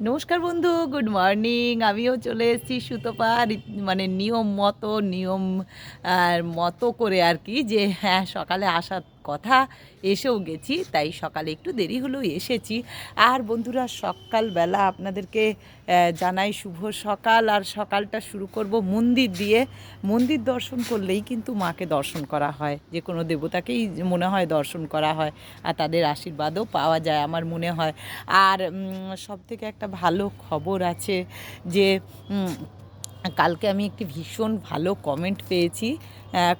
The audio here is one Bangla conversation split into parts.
নমস্কার বন্ধু, গুড মর্নিং। আমিও চলে এসেছি সুতপা মানে নিয়ম মতো নিয়ম মতো করে আর কি যে হ্যাঁ সকালে আসার কথা এসেও গেছি, তাই সকালে একটু দেরি হলেও এসেছি। আর বন্ধুরা, সকালবেলা আপনাদেরকে জানাই শুভ সকাল। আর সকালটা শুরু করব মন্দির দিয়ে। মন্দির দর্শন করলেই কিন্তু মাকে দর্শন করা হয়। যে কোনো দেবতাকেই মনে হয় দর্শন করা হয়। আর তাদের আশীর্বাদও পাওয়া যায় আমার মনে হয়। আর সব থেকে একটা ভালো খবর আছে যে কালকে আমি একটি ভীষণ ভালো কমেন্ট পেয়েছি।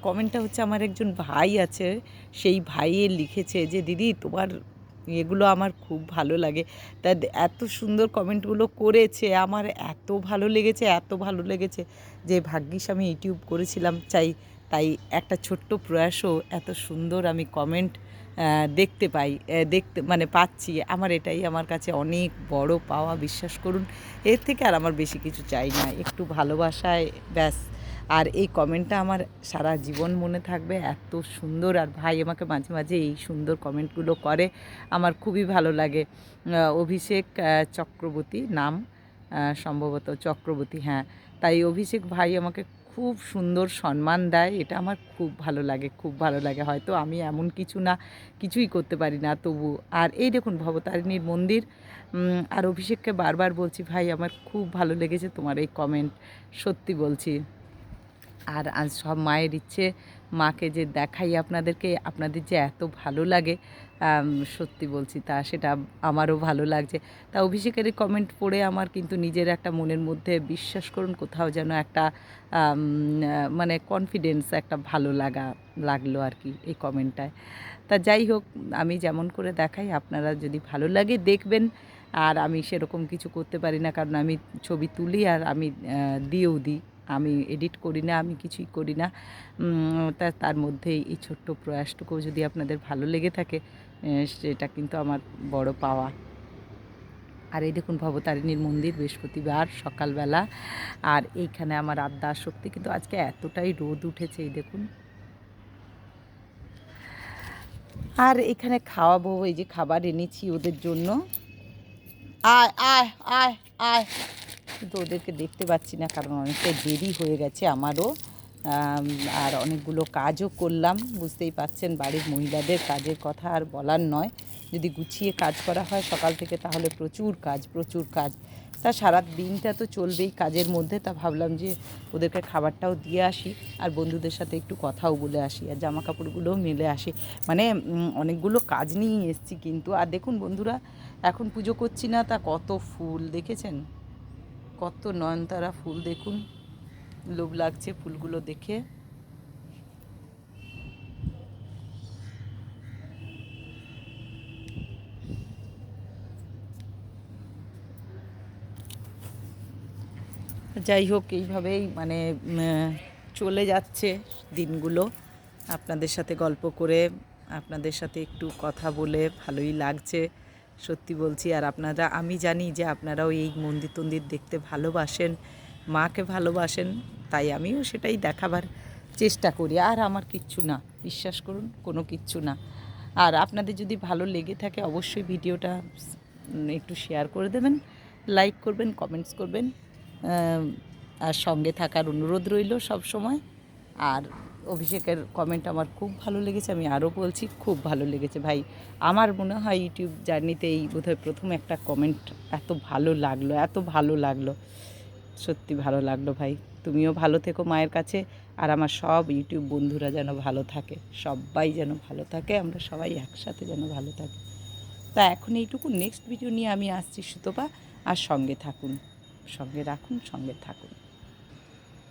কমেন্টটা হচ্ছে আমার একজন ভাই আছে, সেই ভাইয়ে লিখেছে যে, দিদি, তোমার এগুলো আমার খুব ভালো লাগে। তা এত সুন্দর কমেন্টগুলো করেছে, আমার এত ভালো লেগেছে, এত ভালো লেগেছে যে, ভাগ্যিস আমি ইউটিউব করেছিলাম। চাই তাই একটা ছোট্ট প্রয়াসও এত সুন্দর আমি কমেন্ট দেখতে পাই দেখতে মানে পাচ্ছি। আমার এটাই আমার কাছে অনেক বড় পাওয়া, বিশ্বাস করুন। এর থেকে আর আমার বেশি কিছু চাই না। একটু ভালোবাসায়, ব্যাস। আর এই কমেন্টটা আমার সারা জীবন মনে থাকবে। এত সুন্দর। আর ভাই আমাকে মাঝে মাঝে এই সুন্দর কমেন্টগুলো করে। আমার খুবই ভালো লাগে। অভিষেক চক্রবর্তী নাম সম্ভবত চক্রবর্তী হ্যাঁ। তাই অভিষেক ভাই আমাকে খুব সুন্দর সম্মান দেয়, এটা আমার খুব ভালো লাগে, খুব ভালো লাগে। হয়তো আমি এমন কিছু না, কিছুই করতে পারি না, তবু আর এই দেখুন ভবতারিণীর মন্দির আর অভিষেককে বারবার বলছি, ভাই, আমার খুব ভালো লেগেছে তোমার এই কমেন্ট সত্যি বলছি। আর আজ সব মায়ের ইচ্ছে মাকে যে দেখাই আপনাদেরকে, আপনাদের যে এত ভালো লাগে সত্যি বলছি তা সেটা আমারও ভালো লাগছে। তা অভিষেকের কমেন্ট পড়ে আমার কিন্তু নিজের একটা মনের মধ্যে বিশ্বাস করুন, কোথাও যেন একটা মানে কনফিডেন্স একটা ভালো লাগা লাগল আর কি এই কমেন্টটায় তা যাই হোক, আমি যেমন করে দেখাই, আপনারা যদি ভালো লাগে দেখবেন, আর আমি সেরকম কিছু করতে পারি না, কারণ আমি ছবি তুলি আর আমি দিয়েও দিই। আমি এডিট করি না, আমি কিছুই করি না। তা, তার মধ্যে এই ছোট্ট প্রয়াসটুকু যদি আপনাদের ভালো লেগে থাকে সেটা কিন্তু আমার বড় পাওয়া। আর এই দেখুন ভবতারিণীর মন্দির, বৃহস্পতিবার সকালবেলা। আর এইখানে আমার আদ্যা শক্তি কিন্তু আজকে এতটাই রোদ উঠেছে, এই দেখুন। আর এখানে খাওয়াবো, এই যে খাবার এনেছি ওদের জন্য। আয় আয় আয় আয়। কিন্তু ওদেরকে দেখতে পাচ্ছি না, কারণ অনেকটা দেরি হয়ে গেছে আমারও। আর অনেকগুলো কাজও করলাম, বুঝতেই পাচ্ছেন বাড়ির মহিলাদের কাজের কথা আর বলার নয়। যদি গুছিয়ে কাজ করা হয় সকাল থেকে তাহলে প্রচুর কাজ প্রচুর কাজ। তা সারা দিনটা তো চলবেই কাজের মধ্যে, তা ভাবলাম যে ওদেরকে খাবারটাও দিয়ে আসি আর বন্ধুদের সাথে একটু কথাও বলে আসি আর জামা কাপড়গুলোও মেলে আসি। মানে অনেকগুলো কাজ নিয়ে এসেছি কিন্তু। আর দেখুন বন্ধুরা, এখন পুজো করছি না, তা কত ফুল, দেখেছেন? কত নয়নতারা ফুল দেখুন। লোভ লাগছে ফুলগুলো দেখে। যাই হোক, এইভাবেই মানে চলে যাচ্ছে দিনগুলো। আপনাদের সাথে গল্প করে, আপনাদের সাথে একটু কথা বলে ভালোই লাগছে। সত্যি বলছি, আর আপনারা, আমি জানি যে আপনারাও এই মন্দির তন্দির দেখতে ভালোবাসেন, মাকে ভালোবাসেন, তাই আমিও সেটাই দেখাবার চেষ্টা করি। আর আমার কিচ্ছু না, বিশ্বাস করুন, কোনো কিচ্ছু না। আর আপনাদের যদি ভালো লেগে থাকে, অবশ্যই ভিডিওটা একটু শেয়ার করে দেবেন লাইক করবেন কমেন্টস করবেন আর সঙ্গে থাকার অনুরোধ রইল সব সময় আর অভিষেকের কমেন্ট আমার খুব ভালো লেগেছে, আমি আরও বলছি খুব ভালো লেগেছে। ভাই, আমার মনে হয় ইউটিউব জার্নিতে এই বোধহয় প্রথম একটা কমেন্ট এত ভালো লাগল, এত ভালো লাগল। সত্যি ভালো লাগল ভাই। তুমিও ভালো থেকো মায়ের কাছে, আর আমার সব ইউটিউব বন্ধুরা যেন ভালো থাকে, সবাই যেন ভালো থাকে, আমরা সবাই একসাথে যেন ভালো থাকি। তা এখন এইটুকু নেক্সট ভিডিও নিয়ে আমি আসছি সুতপা, আর সঙ্গে থাকুন, সঙ্গে রাখুন, সঙ্গে থাকুন।